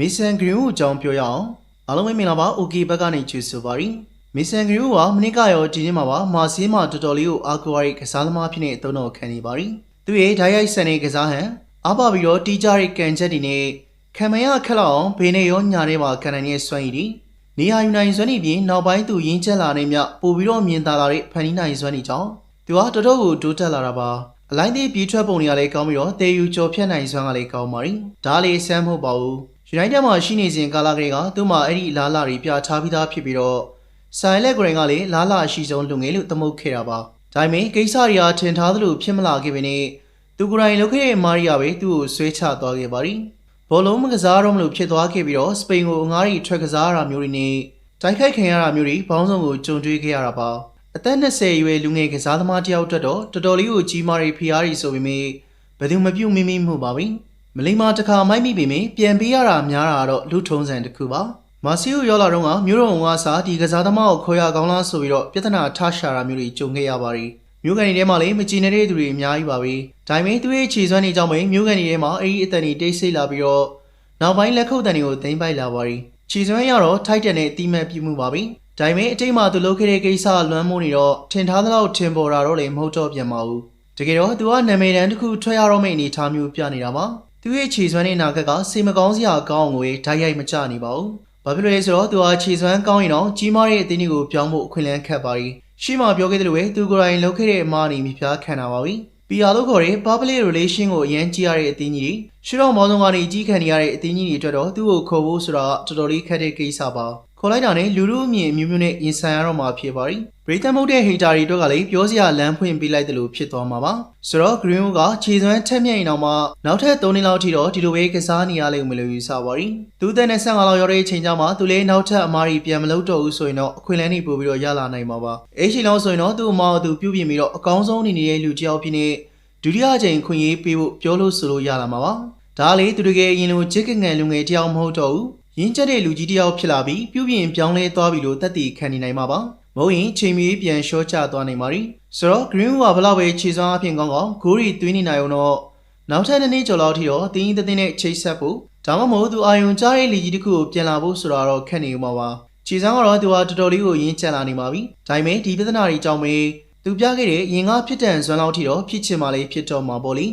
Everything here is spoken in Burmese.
မစ်ဆန်ဂရင်းဦးအကြောင်းပြောရအောင်အားလုံးပဲမင်္ဂလာပါ OK ဘက်ကနေကြိုဆိုပါရစေမစ်ဆန်ဂရင်းဦးကမနစ်ကရောဒီနေ့မှာပါမာစီးမှာတော်တော်လေးကိုအားကိုးရတဲ့ကစားသမားဖြစ်နေအသုံးတော်ခံနေပါရီသူရဲ့ဓာတ်ရိုက်စံနေကစားဟန်အားပါပြီးတော့တီးကြတဲ့ကန်ချက်တွေနဲ့ခံမရခက်လောက်အောင်ဘေးနဲ့ရောညာထဲမှာခံနိုင်တဲ့စွမ်းရည်တွေနေရာယူနိုင်စွမ်းရည်ပြင်နောက်ပိုင်းသူရင်းချက်လာနေမြပို့ပြီးတော့မြင်သာလာတဲ့ဖန်တီးနိုင်စွမ်းရည်ကြောင့်သူကတော်တော်ကိုတိုးတက်လာတာပါအလိုင်းသေးပြေးထွက်ပုံတွေကလည်းကောင်းပြီးတော့တေယူကျော်ဖြတ်နိုင်စွမ်းကလည်းကောင်းပါရီဒါလေးဆမ်းမဟုတ်ပါဘူး ယူနိုက်တက်မှာရှိနေစဉ်ကာလကလေးကသူ့မှာအဲ့ဒီအလားလာတွေပြထားပြီးသားဖြစ်ပြီးတော့ဆိုင်လက်ဂရင်ကလည်းလားလာအရှိဆုံးလူငယ်လို့သမုတ်ခဲ့တာပါဒါပေမဲ့ကိစ္စတွေအားထင်ထားသလိုဖြစ်မလာခဲ့ပေနဲ့သူကိုယ်တိုင်လုပ်ခဲ့တဲ့မာရီယာပဲသူ့ကိုဆွဲချသွားခဲ့ပါရီဘောလုံးမကစားတော့မလို့ဖြစ်သွားခဲ့ပြီးတော့စပိန်ကိုအငားရီထွက်ကစားရတာမျိုးတွေနဲ့တိုက်ခိုက်ခံရတာမျိုးတွေဘောင်းဆောင်ကိုကြုံတွေ့ခဲ့ရတာပါအသက်20အရွယ်လူငယ်ကစားသမားတစ်ယောက်အတွက်တော့တော်တော်လေးကိုကြီးမားတဲ့ဖိအားတွေဆိုပေမဲ့ဘယ်သူမပြုတ်မိမိမှုပါဘူး မလိမ္မာတစ်ခါမိုက်မိပေမဲ့ပြန်ပေးရတာများတာကတော့လူထုံးစံတစ်ခုပါမာစီယိုရောက်လာတော့ကမျိုးတော်ကစားဒီကစားသမားကိုခေါ်ရကောင်းလားဆိုပြီးတော့ပြဿနာထားရှာတာမျိုးတွေကြုံခဲ့ရပါတယ်မျိုးကန်ဒီထဲမှာလည်းမကြည်နေတဲ့သူတွေအများကြီးပါပဲဒါပေမဲ့သူ့ရဲ့ခြေစွမ်းတွေကြောင့်ပဲမျိုးကန်ဒီထဲမှာအဲ့ဒီအတန်တွေတိတ်ဆိတ်လာပြီးတော့နောက်ပိုင်းလက်ခုပ်တန်တွေကိုသိမ့်ပိုက်လာပါတယ်ခြေစွမ်းရတော့ထိုက်တန်တဲ့အတိမတ်ပြမှုပါပဲဒါပေမဲ့အတိတ်မှာသူလုပ်ခဲ့တဲ့ကိစ္စလွမ်းမိုးနေတော့ထင်ထားသလောက်ထင်ပေါ်တာတော့လည်းမဟုတ်တော့ပြန်ပါဘူးတကယ်တော့သူကနာမည်တန်းတစ်ခုထွက်ရတော့မယ့်အနေအထားမျိုးပြနေတာပါ သူရဲ့ခြေစွမ်းတဲ့နာကက်ကစေမကောင်းစရာကောင်းအောင်ကိုဓာတ်ရိုက်မကျနေပါဘူးဘာဖြစ်လို့လဲဆိုတော့သူကခြေစွမ်းကောင်းရင်တော့ကြီးမားတဲ့အသင်းတွေကိုပြောင်းဖို့အခွင့်အလမ်းခက်ပါရီရှေ့မှာပြောခဲ့သလိုပဲသူကိုယ်တိုင်လုပ်ခဲ့တဲ့အမှားအနေမိဖျားခံတာပါပြီပီယာလို့ခေါ်တဲ့ public relation ကိုအရန်ကြီးရတဲ့အသင်းကြီးရှေ့တော့မောင်းဆုံးကနေကြီးခံနေရတဲ့အသင်းကြီးတွေအတွက်တော့သူ့ကိုခေါ်ဖို့ဆိုတာတော်တော်လေးခက်တဲ့ကိစ္စပါ ခေါ်လိုက်တာနဲ့လူလူအမြင်အမျိုးမျိုးနဲ့ရင်ဆိုင်ရတော့မှာဖြစ်ပါရီဗြိတန်မုတ်တဲ့ဟေတာတွေအတွက်ကလည်းပြောစရာလမ်းဖွင့်ပေးလိုက်တယ်လို့ဖြစ်သွားမှာပါဆိုတော့ Green ကခြေစွမ်းထက်မြက်ရင်တော့မှနောက်ထပ်3နှစ်လောက်ထိတော့ဒီလိုပဲကစားနေရလိမ့်မယ်လို့ယူဆပါရီသူတဲ့နဲ့15လောက်ရောက်တဲ့အချိန်ကျမှသူလည်းနောက်ထပ်အမားကြီးပြန်မလုပ်တော့ဘူးဆိုရင်တော့အခွင့်အလမ်းတွေပို့ပြီးတော့ရလာနိုင်မှာပါအဲ့ချိန်လောက်ဆိုရင်တော့သူ့အမားကိုသူပြုပြင်ပြီးတော့အကောင်းဆုံးအနေနဲ့လူတစ်ယောက်ဖြစ်နေဒုတိယအကြိမ်ခွင့်ရေးပေးဖို့ပြောလို့ဆိုလို့ရလာမှာပါဒါလေသူတကယ်အရင်လိုချစ်ကငယ်လူငယ်တစ်ယောက်မဟုတ်တော့ဘူး ရင်းကျက်တဲ့လူကြီးတစ်ယောက်ဖြစ်လာပြီးပြုပြင်ပြောင်းလဲသွားပြီလို့သက်တည်ခံနေနိုင်မှာပါမဟုတ်ရင်ချိန်မီပြန်လျှော့ချသွားနိုင်ပါ ರಿ ဆိုတော့ Green ကဘလောက်ပဲခြေစွမ်းအဖြစ်ကောင်းကောင်းဂိုးရီသွင်းနေနိုင်အောင်တော့နောက်ထပ်နှစ်နှစ်ကျော်လောက်ထိတော့တင်းတင်းတင်းနဲ့ချိတ်ဆက်ဖို့ဒါမှမဟုတ်သူအာယုံကြားတဲ့လီကြီးတစ်ခုကိုပြန်လာဖို့ဆိုတာတော့ခက်နေဦးမှာပါခြေစွမ်းကတော့သူကတော်တော်လေးကိုရင်းကျက်လာနေပါပြီဒါပေမဲ့ဒီပြဿနာတွေကြောင့်ပဲသူပြခဲ့တဲ့ရင်ကားဖြစ်တန်စွမ်းလောက်ထိတော့ဖြစ်ချင်မှလည်းဖြစ်တော့မှာပေါ့လေ